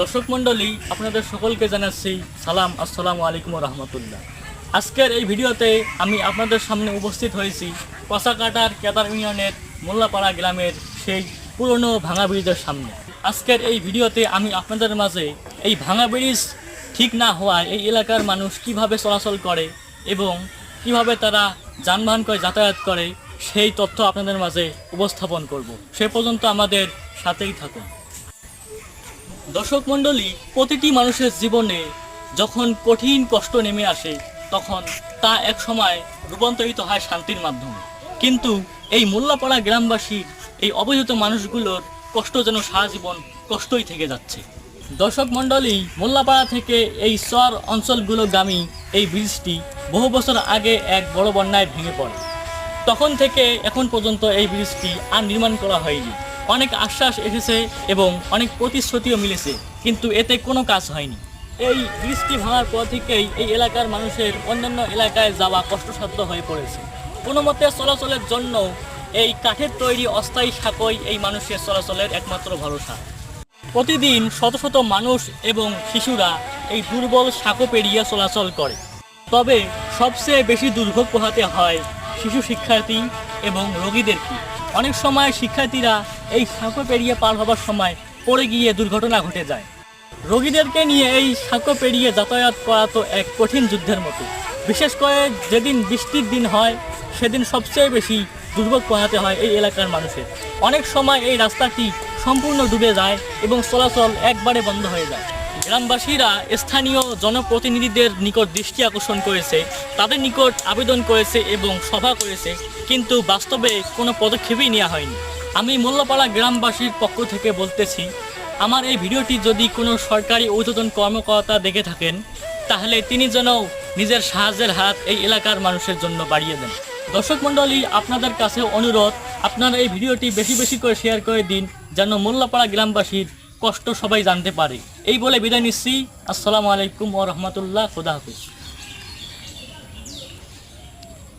দর্শক মণ্ডলী, আপনাদের সকলকে জানাচ্ছি সালাম, আসসালামু আলাইকুম রহমতুল্লাহ। আজকের এই ভিডিওতে আমি আপনাদের সামনে উপস্থিত হয়েছি কষাকাটার কেদার ইউনিয়নের মোল্লাপাড়া গ্রামের সেই পুরনো ভাঙা ব্রিজের সামনে। আজকের এই ভিডিওতে আমি আপনাদের মাঝে এই ভাঙা ব্রিজ ঠিক না হওয়ায় এই এলাকার মানুষ কীভাবে চলাচল করে এবং কীভাবে তারা যানবাহন করে যাতায়াত করে, সেই তথ্য আপনাদের মাঝে উপস্থাপন করব। সে পর্যন্ত আমাদের সাথেই থাকুন। দর্শক মণ্ডলী, প্রতিটি মানুষের জীবনে যখন কঠিন কষ্ট নেমে আসে, তখন তা এক সময় রূপান্তরিত হয় শান্তির মাধ্যমে। কিন্তু এই মোল্লাপাড়া গ্রামবাসীর এই অবহেলিত মানুষগুলোর কষ্ট যেন সারা জীবন কষ্টই থেকে যাচ্ছে। দর্শক মণ্ডলী, মোল্লাপাড়া থেকে এই চর অঞ্চলগুলো গামী এই ব্রিজটি বহু বছর আগে এক বড় বন্যায় ভেঙে পড়ে। তখন থেকে এখন পর্যন্ত এই ব্রিজটি আর নির্মাণ করা হয়নি। অনেক আশ্বাস এসেছে এবং অনেক প্রতিশ্রুতিও মিলেছে, কিন্তু এতে কোনো কাজ হয়নি। এই ব্রিজটি ভাঙার পর থেকেই এই এলাকার মানুষের অন্যান্য এলাকায় যাওয়া কষ্টসাধ্য হয়ে পড়েছে। কোনো মতে চলাচলের জন্য এই কাঠের তৈরি অস্থায়ী সাঁকোই এই মানুষের চলাচলের একমাত্র ভরসা। প্রতিদিন শত শত মানুষ এবং শিশুরা এই দুর্বল সাঁকো পেরিয়ে চলাচল করে। তবে সবচেয়ে বেশি দুর্ভোগ পোহাতে হয় শিশু শিক্ষার্থী এবং রোগীদেরকে অনেক সময় শিক্ষার্থীরা এই সাঁকো পেরিয়ে পার হবার সময় পড়ে গিয়ে দুর্ঘটনা ঘটে যায়। রোগীদেরকে নিয়ে এই সাঁকো পেরিয়ে যাতায়াত করা তো এক কঠিন যুদ্ধের মতো। বিশেষ করে যেদিন বৃষ্টির দিন হয়, সেদিন সবচেয়ে বেশি দুর্ভোগ পোহাতে হয় এই এলাকার মানুষের। অনেক সময় এই রাস্তাটি সম্পূর্ণ ডুবে যায় এবং চলাচল একবারে বন্ধ হয়ে যায়। গ্রামবাসীরা স্থানীয় জনপ্রতিনিধিদের নিকট দৃষ্টি আকর্ষণ করেছে, তাদের নিকট আবেদন করেছে এবং সভা করেছে, কিন্তু বাস্তবে কোনো পদক্ষেপই নেওয়া হয়নি। আমি মোল্লাপাড়া গ্রামবাসীর পক্ষ থেকে বলতেছি, আমার এই ভিডিওটি যদি কোনো সরকারি ঊর্ধ্বতন কর্মকর্তা দেখে থাকেন, তাহলে তিনি যেন নিজের সাহায্যের হাত এই এলাকার মানুষের জন্য বাড়িয়ে দেন। দর্শক মণ্ডলী, আপনাদের কাছে অনুরোধ, আপনারা এই ভিডিওটি বেশি বেশি করে শেয়ার করে দিন, যেন মোল্লাপাড়া গ্রামবাসীর কষ্ট সবাই জানতে পারে। এই বলে বিদায় নিচ্ছি। আসসালামু আলাইকুম ও রহমতুল্লাহ। খুদা হাফিজ।